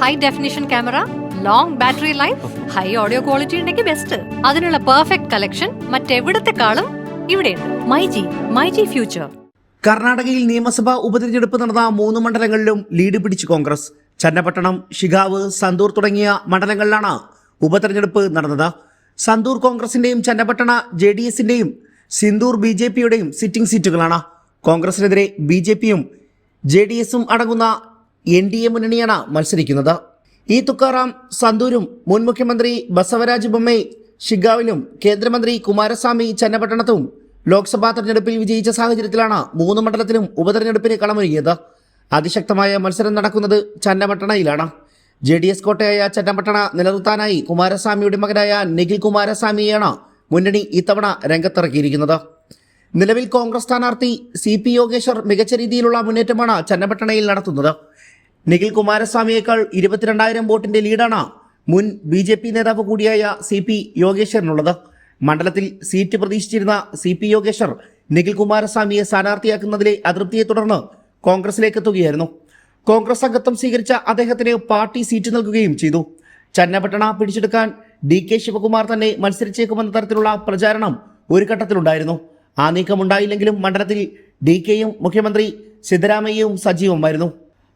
High definition camera long battery life high audio quality ഉണ്ടെങ്കിൽ best അതിനുള്ള perfect collection മറ്റെവിടത്തെക്കാളും ഇവിടെയുണ്ട്. മൈജി മൈജി ഫ്യൂച്ചർ കർണാടകയിൽ നിയമസഭാ ഉപതെരഞ്ഞെടുപ്പ് നടന്ന മൂന്ന് മണ്ഡലങ്ങളിലും ലീഡ് പിടിച്ച് കോൺഗ്രസ്. ചന്നപട്ടണം ഷിഗാവ് സന്തൂർ തുടങ്ങിയ മണ്ഡലങ്ങളിലാണ് ഉപതെരഞ്ഞെടുപ്പ് നടന്നത്. സന്തൂർ കോൺഗ്രസിന്റെയും ചന്നപട്ടണ ജെ ഡി എസിന്റെയും സിന്ദൂർ ബി ജെ പിയുടെയും സിറ്റിംഗ് സീറ്റുകളാണ് കോൺഗ്രസിനെതിരെ ബി ജെ പിയും ജെ ഡി എസും അടങ്ങുന്ന എൻ ഡി എ മുന്നണിയാണ് മത്സരിക്കുന്നത്. ഈ തുക്കാറാം സന്തൂരും മുൻ മുഖ്യമന്ത്രി ബസവരാജ് ബൊമ്മൈ ഷിഗാവിലും കേന്ദ്രമന്ത്രി കുമാരസ്വാമി ചന്നപട്ടണത്തും ലോക്സഭാ തെരഞ്ഞെടുപ്പിൽ വിജയിച്ച സാഹചര്യത്തിലാണ് മൂന്ന് മണ്ഡലത്തിലും ഉപതെരഞ്ഞെടുപ്പിന് കളമൊരുങ്ങിയത്. അതിശക്തമായ മത്സരം നടക്കുന്നത് ചന്നപട്ടണയിലാണ്. ജെ ഡി എസ് കോട്ടയായ ചന്നപട്ടണ നിലനിർത്താനായി കുമാരസ്വാമിയുടെ മകനായ നിഖിൽ കുമാരസ്വാമിയെയാണ് മുന്നണി ഇത്തവണ രംഗത്തിറക്കിയിരിക്കുന്നത്. നിലവിൽ കോൺഗ്രസ് സ്ഥാനാർത്ഥി സി പി യോഗേശ്വർ മികച്ച രീതിയിലുള്ള മുന്നേറ്റമാണ് ചന്നപട്ടണയിൽ നടത്തുന്നത്. നിഖിൽ കുമാരസ്വാമിയേക്കാൾ ഇരുപത്തിരണ്ടായിരം വോട്ടിന്റെ ലീഡാണ് മുൻ ബി ജെ പി നേതാവ് കൂടിയായ സി പി യോഗേശ്വരനുള്ളത്. മണ്ഡലത്തിൽ സീറ്റ് പ്രതീക്ഷിച്ചിരുന്ന സി പി യോഗേശ്വർ നിഖിൽ കുമാരസ്വാമിയെ സ്ഥാനാർത്ഥിയാക്കുന്നതിലെ അതൃപ്തിയെ തുടർന്ന് കോൺഗ്രസിലേക്ക് എത്തുകയായിരുന്നു. കോൺഗ്രസ് അംഗത്വം സ്വീകരിച്ച അദ്ദേഹത്തിന് പാർട്ടി സീറ്റ് നൽകുകയും ചെയ്തു. ചന്നപട്ടണ പിടിച്ചെടുക്കാൻ ഡി കെ ശിവകുമാർ തന്നെ മത്സരിച്ചേക്കുമെന്ന തരത്തിലുള്ള പ്രചാരണം ഒരു ഘട്ടത്തിലുണ്ടായിരുന്നു. ആ നീക്കമുണ്ടായില്ലെങ്കിലും മണ്ഡലത്തിൽ ഡി കെയും മുഖ്യമന്ത്രി സിദ്ധരാമയ്യയും സജീവമായിരുന്നു.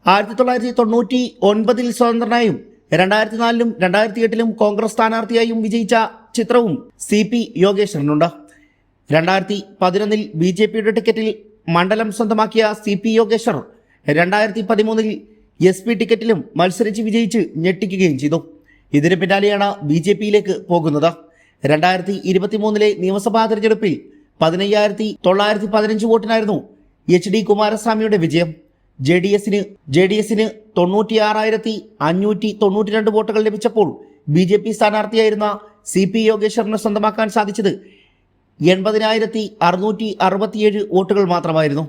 ആയിരത്തി തൊള്ളായിരത്തി തൊണ്ണൂറ്റി ഒൻപതിൽ സ്വതന്ത്രനായും രണ്ടായിരത്തി നാലിലും രണ്ടായിരത്തി എട്ടിലും കോൺഗ്രസ് സ്ഥാനാർത്ഥിയായും വിജയിച്ച ചിത്രവും സി പി യോഗേശ്വരനുണ്ട്. രണ്ടായിരത്തി പതിനൊന്നിൽ ബി ജെ പിയുടെ ടിക്കറ്റിൽ മണ്ഡലം സ്വന്തമാക്കിയ സി പി യോഗേശ്വർ രണ്ടായിരത്തി പതിമൂന്നിൽ എസ് പി ടിക്കറ്റിലും മത്സരിച്ച് വിജയിച്ച് ഞെട്ടിക്കുകയും ചെയ്തു. ഇതിന് പിന്നാലെയാണ് ബി ജെ പിയിലേക്ക് പോകുന്നത്. രണ്ടായിരത്തി ഇരുപത്തിമൂന്നിലെ നിയമസഭാ തെരഞ്ഞെടുപ്പിൽ പതിനയ്യായിരത്തി തൊള്ളായിരത്തി പതിനഞ്ച് വോട്ടിനായിരുന്നു എച്ച് ഡി കുമാരസ്വാമിയുടെ വിജയം. ജെ ഡി എസിന് ജെ ഡി എസിന് തൊണ്ണൂറ്റിയാറായിരത്തി അഞ്ഞൂറ്റി തൊണ്ണൂറ്റി രണ്ട് വോട്ടുകൾ ലഭിച്ചപ്പോൾ ബി ജെ പി സ്ഥാനാർത്ഥിയായിരുന്ന സി പി യോഗേശ്വറിന് സ്വന്തമാക്കാൻ സാധിച്ചത് എൺപതിനായിരത്തി അറുന്നൂറ്റി അറുപത്തിയേഴ് വോട്ടുകൾ മാത്രമായിരുന്നു.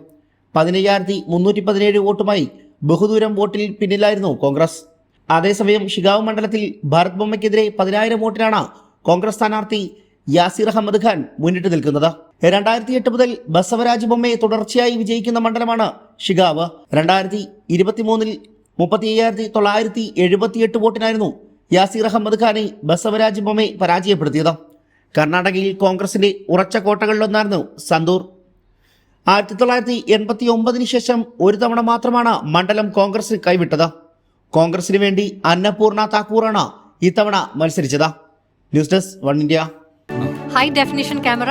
പതിനയ്യായിരത്തി മുന്നൂറ്റി പതിനേഴ് വോട്ടുമായി ബഹുദൂരം വോട്ടിൽ പിന്നിലായിരുന്നു കോൺഗ്രസ്. അതേസമയം ഷിഗാവ് മണ്ഡലത്തിൽ ഭാരത് ബൊമ്മയ്ക്കെതിരെ പതിനായിരം വോട്ടിനാണ് കോൺഗ്രസ് സ്ഥാനാർത്ഥി യാസിർ അഹമ്മദ് ഖാൻ മുന്നിട്ട് നിൽക്കുന്നത്. രണ്ടായിരത്തി എട്ട് മുതൽ ബസവരാജ് ബൊമ്മയെ തുടർച്ചയായി വിജയിക്കുന്ന മണ്ഡലമാണ് ഷിഗാവ്. രണ്ടായിരത്തി ഇരുപത്തിമൂന്നിൽ മുപ്പത്തി അയ്യായിരത്തി തൊള്ളായിരത്തി എഴുപത്തിയെട്ട് വോട്ടിനായിരുന്നു യാസിർ അഹമ്മദ് ഖാനെ ബസവരാജ് ബൊമ്മയെ പരാജയപ്പെടുത്തിയത്. കർണാടകയിൽ കോൺഗ്രസിന്റെ ഉറച്ച കോട്ടകളിലൊന്നായിരുന്നു സന്തൂർ. ആയിരത്തി തൊള്ളായിരത്തി എൺപത്തി ഒമ്പതിന് ശേഷം ഒരു തവണ മാത്രമാണ് മണ്ഡലം കോൺഗ്രസ് കൈവിട്ടത്. കോൺഗ്രസിന് വേണ്ടി അന്നപൂർണ താക്കൂറാണ് ഇത്തവണ മത്സരിച്ചത്. News desk one India. High definition camera